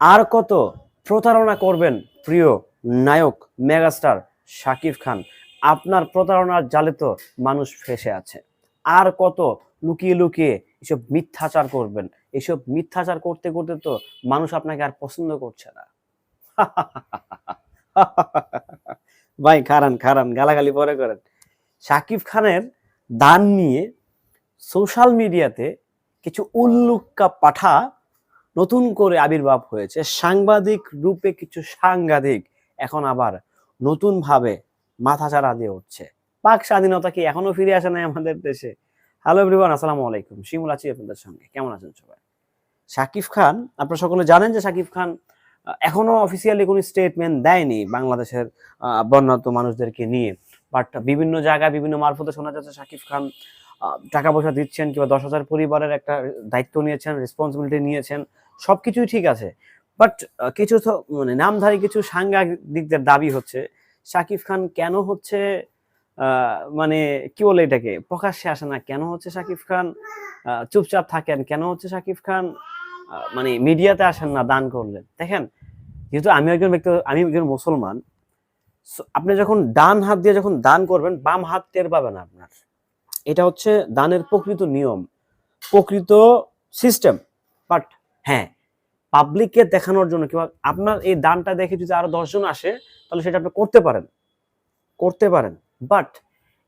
আর কত প্রতারণা করবেন প্রিয় নায়ক মেগাস্টার শাকিব খান? আপনার প্রতারণার জালে তো মানুষ ফেসে আছে। আর কত লুকিয়ে লুকিয়ে এসব মিথ্যাচার করবেন? এসব মিথ্যাচার করতে করতে তো মানুষ আপনাকে আর পছন্দ করছে না। ভাই, খারান খারান, গালাগালি পরে করেন। শাকিব খানের দান নিয়ে সোশ্যাল মিডিয়াতে কিছু উল্লুক্কা পাঠা নতুন করে আবির্ভাব হয়েছে। সাংবাদিক রূপে কিছু সাংঘাতিক এখন আবার নতুন ভাবে মাথাচাড়া দিয়ে উঠছে। পাক স্বাধীনতা কি এখনও ফিরে আসে নাই আমাদের দেশে? হ্যালো এভরিওয়ান আসসালামু আলাইকুম। শিমুল আছি আপনাদের সঙ্গে। কেমন আছেন সবাই? শাকিব খান আপনারা সকলে জানেন যে শাকিব খান এখনও অফিসিয়ালি কোনো স্টেটমেন্ট দেয়নি বাংলাদেশের আহ, বন্যার্ত মানুষদেরকে নিয়ে। বাট বিভিন্ন জায়গায় বিভিন্ন মারফতে শোনা যাচ্ছে শাকিব খান টাকা পয়সা দিচ্ছেন কিংবা দশ হাজার পরিবারের একটা দায়িত্ব নিয়েছেন রেসপন্সিবিলিটি নিয়েছেন। সবকিছুই ঠিক আছে। বাট কিছু তো মানে নামধারী কিছু সাংঘাতিকদের দাবি হচ্ছে। শাকিব খান কেন হচ্ছে মানে কি বলে এটাকে? প্রকাশ্যে আসে না। কেন হচ্ছে শাকিব খান? চুপচাপ থাকেন। কেন হচ্ছে শাকিব খান? মানে মিডিয়াতে আসেন না, দান করলেন। দেখেন, যেহেতু আমি একজন ব্যক্তি, আমি একজন মুসলমান আপনি যখন ডান হাত দিয়ে যখন দান করবেন, বাম হাত টের পাবেন আপনার। এটা হচ্ছে দানের প্রকৃত নিয়ম, প্রকৃত সিস্টেম বাট হ্যাঁ পাবলিককে দেখানোর জন্য কিংবা আপনার এই দানটা দেখে যদি আরও দশজন আসে, তাহলে সেটা আপনি করতে পারেন। করতে পারেন। বাট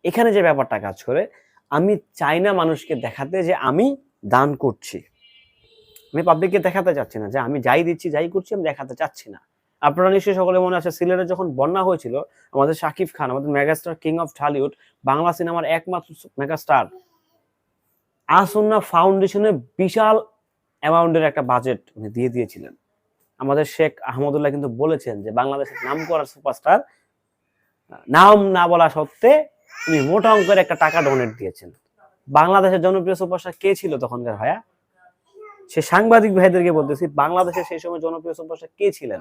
এখানে যে ব্যাপারটা কাজ করে, আমি চাই না মানুষকে দেখাতে যে আমি দান করছি। আমি পাবলিককে দেখাতে চাচ্ছি না, যে আমি যাই দিচ্ছি, যাই করছি, আমি দেখাতে চাচ্ছি না। আপনারা নিশ্চয়ই সকলে মনে আছে, সিলেটে যখন বন্যা হয়েছিল, আমাদের শাকিব খান, আমাদের megastar king of Dhallywood Bangla সিনেমার একমাত্র মেগাস্টার আসন্না ফাউন্ডেশনে বিশাল অ্যামাউন্টের একটা বাজেট উনি দিয়ে দিয়েছিলেন। আমাদের শেখ আহমদুল্লাহ কিন্তু বলেছেন যে বাংলাদেশের নাম করা সুপারস্টার নাম না বলা সত্ত্বে উনি মোটা অঙ্কের একটা টাকা ডোনেট দিয়েছেন। বাংলাদেশের জনপ্রিয় সুপারস্টার কে ছিল তখনকার ভাইয়া? সে সাংবাদিক ভাইদেরকে বলতেছি, বাংলাদেশের সেই সময় জনপ্রিয় সুপারস্টার কে ছিলেন?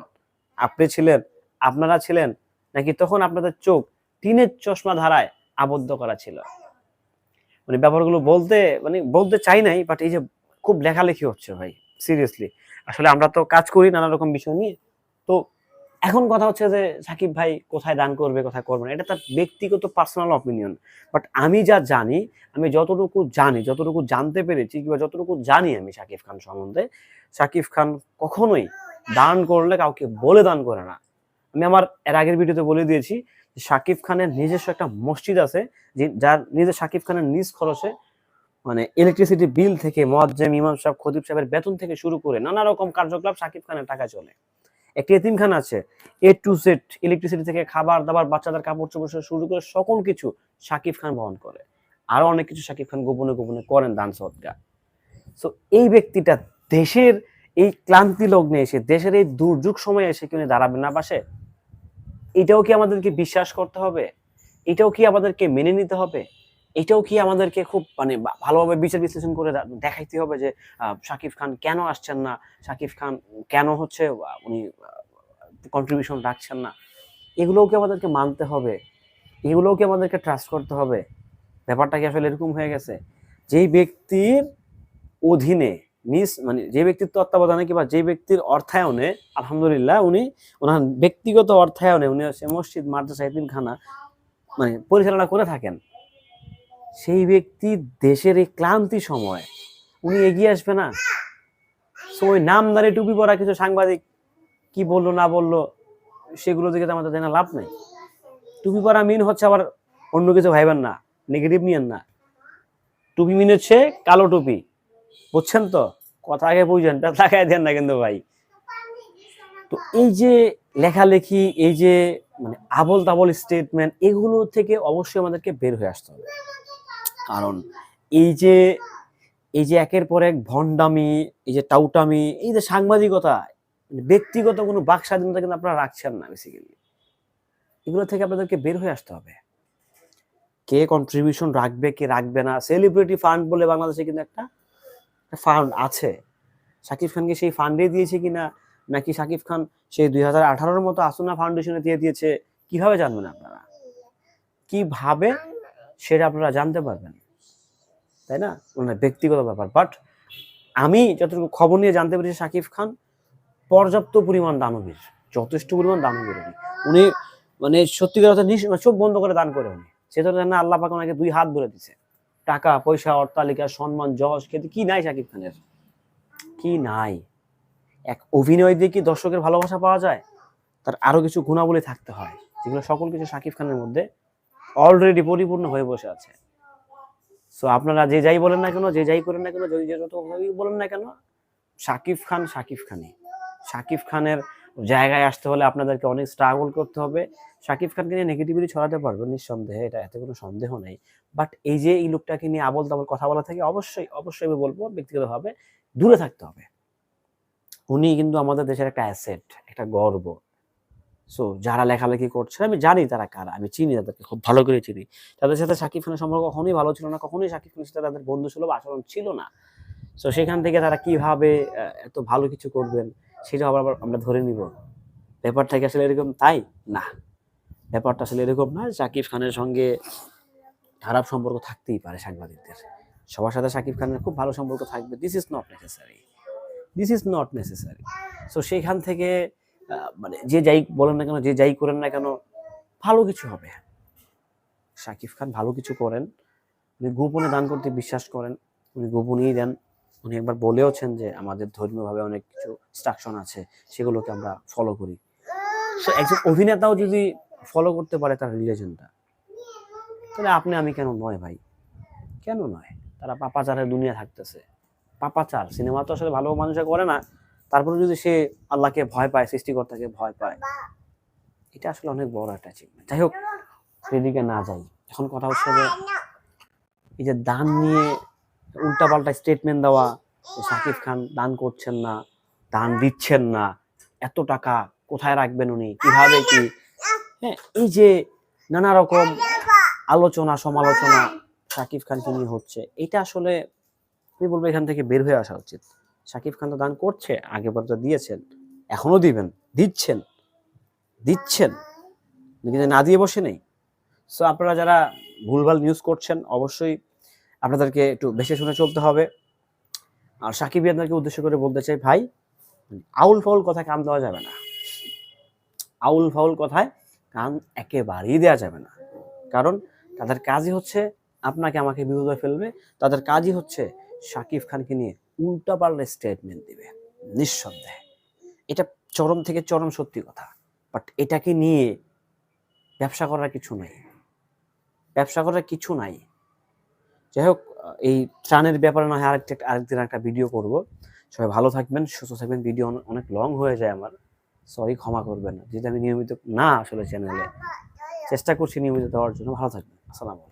আপনি ছিলেন, আপনারা ছিলেন, নাকি তখন আপনাদের চোখ টিনের চশমা ধারায় আবদ্ধ করা ছিল? মানে ব্যাপারগুলো বলতে মানে বলতে চাই নাই বাট এই যে খুব লেখালেখি হচ্ছে ভাই সিরিয়াসলি আসলে আমরা তো কাজ করি নানা রকম বিষয় নিয়ে। তো এখন কথা হচ্ছে যে সাকিব ভাই কোথায় দান করবে, কোথায় করবে না, এটা তার ব্যক্তিগত পার্সোনাল অপিনিয়ন বাট আমি যা জানি, আমি যতটুকু জানি, যতটুকু জানতে পেরেছি কিংবা যতটুকু জানি আমি সাকিব খান সম্বন্ধে, সাকিব খান কখনোই দান করলে কাউকে বলে দান করে না। আমি আমার এর আগের ভিডিওতে বলে দিয়েছি সাকিব খানের নিজস্ব একটা মসজিদ আছে, যে যার নিজের সাকিব খানের নিজ খরচে মানে ইলেকট্রিসিটি বিল থেকে মোয়াজ্জেম ইমাম সাহেব, খতিব সাহেবের বেতন থেকে শুরু করে নানা রকম কার্যকলাপ সাকিব খানের টাকা চলে। একটি এতিমখানা আছে এ টু সেট ইলেকট্রিসিটি থেকে খাবার দাবার, বাচ্চাদের কাপড় চোপড় শুরু করে সকল কিছু সাকিব খান বহন করে। আরও অনেক কিছু সাকিব খান গোপনে গোপনে করেন দান সদকা সো এই ব্যক্তিটা দেশের এই ক্লান্তি লগ্নে এসে, দেশের এই দুর্যোগ সময়ে এসে কি উনি দাঁড়াবেন না পাশে? এটাও কি আমাদেরকে বিশ্বাস করতে হবে? এটাও কি আমাদেরকে মেনে নিতে হবে? এটাও কি আমাদেরকে খুব মানে ভালোভাবে বিচার বিশ্লেষণ করে দেখাইতে হবে যে শাকিব খান কেন আসছেন না? শাকিব খান কেন হচ্ছে উনি কন্ট্রিবিউশন রাখছেন না? এগুলোও কি আমাদেরকে মানতে হবে? এগুলোও কি আমাদেরকে ট্রাস্ট করতে হবে? ব্যাপারটা কি আসলে এরকম হয়ে গেছে? যেই ব্যক্তির অধীনে, নিজ মানে যে ব্যক্তির তত্ত্বাবধানে কিংবা যে ব্যক্তির অর্থায়নে, আলহামদুলিল্লাহ উনি, ওনার ব্যক্তিগত অর্থায়নে উনি হচ্ছে মসজিদ মাদ্রাসা এতিমখানা মানে পরিচালনা করে থাকেন। সেই ব্যক্তি দেশের এই ক্লান্তি সময়। উনি এগিয়ে আসবে না। সময় ওই নামদারি টুপি পরা কিছু সাংবাদিক কি বলল, না বলল, সেগুলো দিকে তো আমাদের জানা লাভ নেই। টুপি পরা মিন হচ্ছে আবার অন্য কিছু ভাইবেন না নেগেটিভ নিয়েন না। টুপি মিন হচ্ছে কালো টুপি। বুঝছেন তো? কথা আগে বুঝছেন তা লাগাই দেন না কিন্তু ভাই। তো এই যে লেখালেখি, এই যে মানে আবল তাবল স্টেটমেন্ট এগুলো থেকে অবশ্যই আমাদেরকে বের হয়ে আসতে হবে। কারণ এই যে এই যে একের পর এক ভণ্ডামি, এই যে টাউটামি, এই যে সাংবাদিকতা মানে ব্যক্তিগত কোনো বাক স্বাধীনতা কিন্তু আপনারা রাখছেন না বেসিক্যালি এগুলো থেকে আপনাদেরকে বের হয়ে আসতে হবে। কে কন্ট্রিবিউশন রাখবে, কে রাখবে না? সেলিব্রিটি ফান্ড বলে বাংলাদেশে কিন্তু একটা ফান্ড আছে। শাকিব খানকে সেই ফান্ডে দিয়েছে কিনা, নাকি শাকিব খান সেই দুই হাজার আঠারোর মতো আসনা ফাউন্ডেশনে দিয়ে দিয়েছে, কীভাবে জানবেন আপনারা? কীভাবে সেটা আপনারা জানতে পারবেন? তাই না? মানে ব্যক্তিগত ব্যাপার। বাট আমি যতটুকু খবর নিয়ে জানতে পেরেছি শাকিব খান, পর্যাপ্ত পরিমাণ দানবীর, যথেষ্ট পরিমাণ দানবীর উনি। উনি মানে সত্যিকার নিঃ- মানে চোখ বন্ধ করে দান করে উনি। সে সেজন্য না আল্লাহ পাক ওনাকে দুই হাত ধরে দিছে টাকা, পয়সা অট্টালিকা সম্মান, যশ কিন্তু কি নাই শাকিব খানের? কি নাই? এক অভিনয় দিয়ে কি দর্শকের ভালোবাসা পাওয়া যায়? তার আরও কিছু গুণাবলী থাকতে হয়, যেগুলো সকল কিছু শাকিব খানের মধ্যে অলরেডি পরিপূর্ণ হয়ে বসে আছে। সো আপনারা যে যাই বলেন না কেন, যে যাই করেন না কেন যে যে বলেন না কেন শাকিব খান শাকিব খানই। শাকিব খানের জায়গায় আসতে হলে আপনাদেরকে অনেক স্ট্রাগল করতে হবে। শাকিব খানকে নিয়ে নেগেটিভিটি ছড়াতে পারবেন নিঃসন্দেহে, এটা এতে কোনো সন্দেহ নেই। বাট এই যে এই লোকটাকে নিয়ে আবল তাবল কথা বলা থেকে অবশ্যই অবশ্যই আমি বলব, ব্যক্তিগতভাবে দূরে থাকতে হবে। উনি কিন্তু আমাদের দেশের একটা অ্যাসেট একটা গর্ব। সো যারা লেখালেখি করছে, আমি জানি তারা কারা, আমি চিনি তাদেরকে, খুব ভালো করে চিনি। তাদের সাথে শাকিব খানের সম্পর্ক কখনোই ভালো ছিল না, কখনোই শাকিব খানের সাথে তাদের বন্ধু সুলভ আচরণ ছিল না। সো সেখান থেকে তারা কীভাবে এত ভালো কিছু করবেন, সেটা আবার আমরা ধরে নিব। ব্যাপারটা কি আসলে এরকম? তাই? না। ব্যাপারটা আসলে এরকম না শাকিব খানের সঙ্গে খারাপ সম্পর্ক থাকতেই পারে সাংবাদিকদের। সবার সাথে শাকিব খানের খুব ভালো সম্পর্ক থাকবে this is not necessary this is not necessary so সেইখান থেকে মানে যে যাই বলেন না কেন, যে যাই করেন না কেন, ভালো কিছু হবে। শাকিব খান ভালো কিছু করেন। উনি গোপনে দান করতে বিশ্বাস করেন। উনি গোপনেই দেন। উনি একবার বলেওছেন যে আমাদের ধর্মীয়ভাবে অনেক কিছু ইনস্ট্রাকশন আছে, সেগুলোকে আমরা ফলো করি। সো একজন অভিনেতাও যদি ফলো করতে পারে তার রিলেশনটা তাহলে আপনি, আমি কেন নয় ভাই? কেন নয়? তারা পাপাচারের দুনিয়া থাকতেছে। পাপাচার, সিনেমা তো আসলে ভালো মানুষে করে না। তারপরে যদি সে আল্লাহকে ভয় পায়, সৃষ্টিকর্তাকে ভয় পায়, এটা আসলে অনেক বড় একটা অ্যাচিভমেন্ট যাই হোক, সেদিকে না যাই। এখন কথা হচ্ছে যে, এই যে দান নিয়ে উল্টাপাল্টা স্টেটমেন্ট দেওয়া, যে শাকিব খান দান করছেন না, দান দিচ্ছেন না, এত টাকা কোথায় রাখবেন উনি? কীভাবে কি? হ্যাঁ এই যে নানা রকম আলোচনা, সমালোচনা শাকিব খানকে নিয়ে হচ্ছে, এটা আসলে আমি বলব এখান থেকে বের হয়ে আসা উচিত। শাকিব খান তো দান করছে, আগে পর তো দিয়েছেন, এখনও দিবেন, দিচ্ছেন দিচ্ছেন, কিন্তু না দিয়ে বসে নেই। সো আপনারা যারা ভুলভাল নিউজ করছেন, অবশ্যই আপনাদেরকে একটু বেশি শুনে চলতে হবে। আর সাকিব আপনাকে উদ্দেশ্য করে বলতে চাই, ভাই, আউল ফাউল কথা কান দেওয়া যাবে না। আউল ফাউল কথায় কান একেবারেই দেওয়া যাবে না। কারণ তাদের কাজই হচ্ছে আপনাকে আমাকে বিপদে ফেলবে, তাদের কাজই হচ্ছে শাকিব খানকে নিয়ে উল্টাপাল্টা স্টেটমেন্ট দিবে, নিঃসন্দেহে। এটা চরম থেকে চরম সত্যি কথা। বাট এটাকে নিয়ে ব্যবসা করার কিছু নাই। ব্যবসা করার কিছু নাই। যাই হোক, এই ত্রাণের ব্যাপারে না হয় আরেকটা, আরেকদিন একটা ভিডিও করব। সবাই ভালো থাকবেন, সুস্থ থাকবেন। ভিডিও অনেক লং হয়ে যায় আমার। সরি ক্ষমা করবেন যেহেতু আমি নিয়মিত, না আসলে চ্যানেলে চেষ্টা করছি নিয়মিত দেওয়ার জন্য। ভালো থাকবেন। আসসালামু